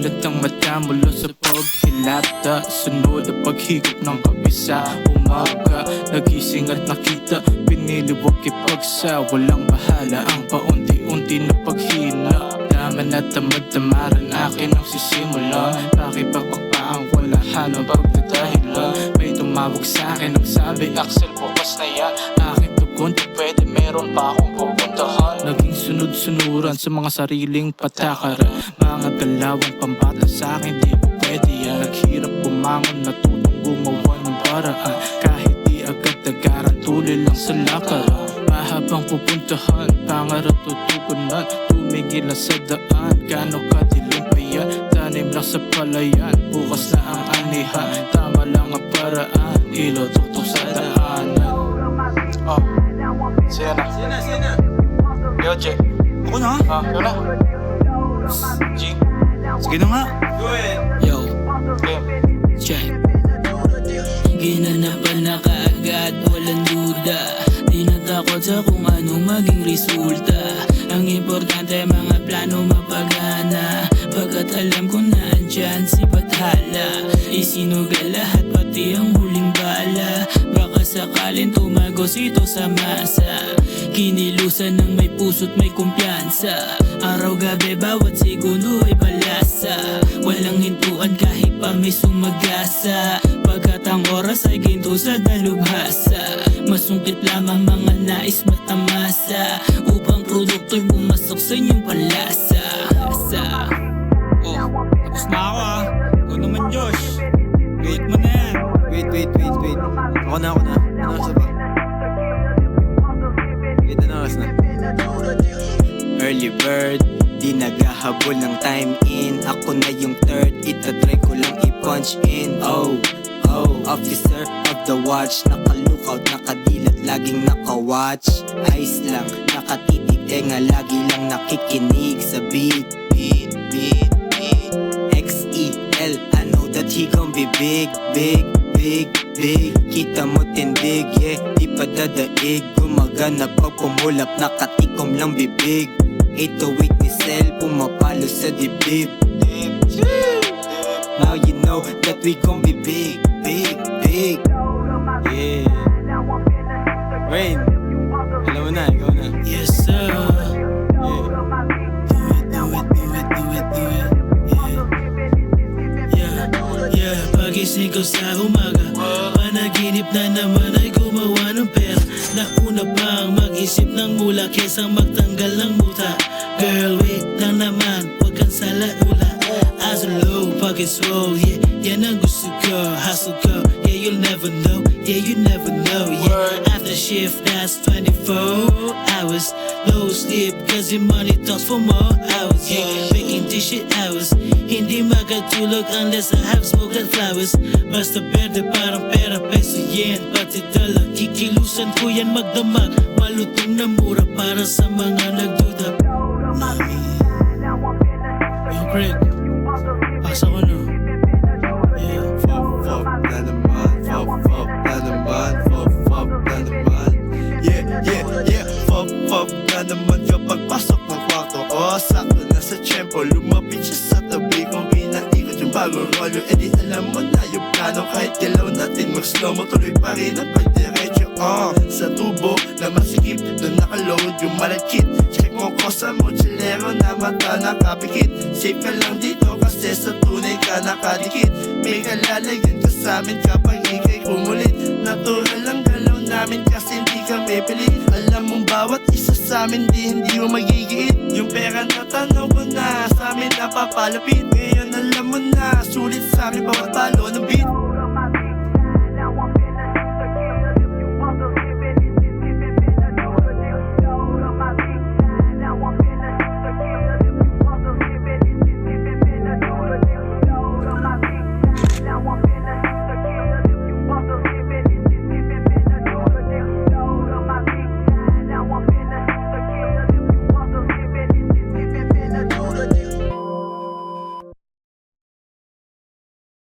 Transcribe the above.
Mulat ang mata mula sa paghilata Sunod ang paghigop ng kape sa umaga Nagising at nakita. Piniliwag ipagsa Walang bahala. Ang paunti-unti na paghina. Daman at tamad-tamaran akin ang sisimula. Pakipagpagpaang wala halong pagdadahilan. May tumawag sa akin ang sabi Axel bukas na yan Akin tugon di pwede meron pa akong pupuntahan. Naging sunod-sunuran sa mga sariling patakaran. Mga dalawang pambata sa akin di po pwede yan? Naghirap bumangon natutong gumawa ng paraan. Kahit di agad nagaran tuloy lang sa lakaran. Mahabang pupuntahan, pangarap tutugunan Tumigil na sa daan, gano'ng kadilim pa Tanim lang sa palayan, bukas na ang anihan. Tama lang ang paraan, ilaw siya na Sina, sina. Yo, J Ako na. Ah, yun na. G, Sige na nga. Go ahead. Yo, game. Check Ginanapan na kaagad, walang duda. Di natakot sa kung anong maging resulta. Ang importante mga plano mapagana. Pagkat alam ko na andyan si Bathala. Isinugal lahat pati ang huling bala. Baka sakalin tumagos ito sa masa Kinilusan ng may puso't may kumpiyansa Araw-gabi bawat segundo ay balasa Walang hintuan kahit pa may sumagasa Pagkat ang oras ay ginto sa dalubhasa Masungkit lamang mga nais matamasa Upang produkto'y pumasok sa inyong palasa Sa Oh, tapos na ako ah. Ikaw naman, Josh. Wait mo na yan. Wait, wait, wait, wait. Ako na, ako na. Ano oras Early bird, di naghahabol ng time in. Ako na yung third, itatry ko lang i-punch in. Oh, oh, officer of the watch. Naka-lookout, nakadilat, laging naka-watch. Eyes lang, nakatitig, tenga lagi lang nakikinig Sa beat, beat, beat, beat. X-E-L, I know that he gon' be big, big, big, big. Kita mo tindig, yeah, di pa dadaig Gumagana pag pumulap, nakatikom lang bibig 808 ni Cell, pumapalo sa dibdib Now you know that we gon' be big, big, big Yeah Rain, alam mo na, ikaw na Yes sir Pagising ko sa umaga Panaginip na naman ay gumawa ng pera Nauna pang mag-isip ng mula Kesa magtanggal ng muta Girl, wait lang naman Huwag kang salaula. As low, pockets roll Yeah, yan ang gusto ko Hustle ko. Yeah, you'll never know Yeah, you never know Yeah, after shift that's 24 hours. No sleep Cause your money talks for more hours Yeah, making this shit hours Hindi makatulog unless I have smoke and flowers. Basta berde parang pera peso yen Pati dala Kikilusan ko yan magdamag. Malutong na mura para sa mga nagduda Yo Craig Asa ko na. Yeah. Ng kwarto O sakto na sa tiyempo. Lumapit siya sa tabi kong bagong rolyo E di alam mo na yung plano Kahit galaw natin mag-slow mo Tuloy pa rin ang pagdiretso. Uh, Sa tubo na masikip Doon nakaload yung malakit Check mo ko sa mochilero Na mata nakapikit. Safe ka lang dito Kasi sa tunay ka nakadikit. May kalalayan ka sa amin Kapag ikay kumulit Natural ang galaw namin Kasi hindi kami pilit Alam mong bawat isa sa amin Di hindi mo magigiit. Yung pera na tanaw ko na Sa amin napapalapit. Ngayon alam mo na Sulit sa amin bawat palo ng beat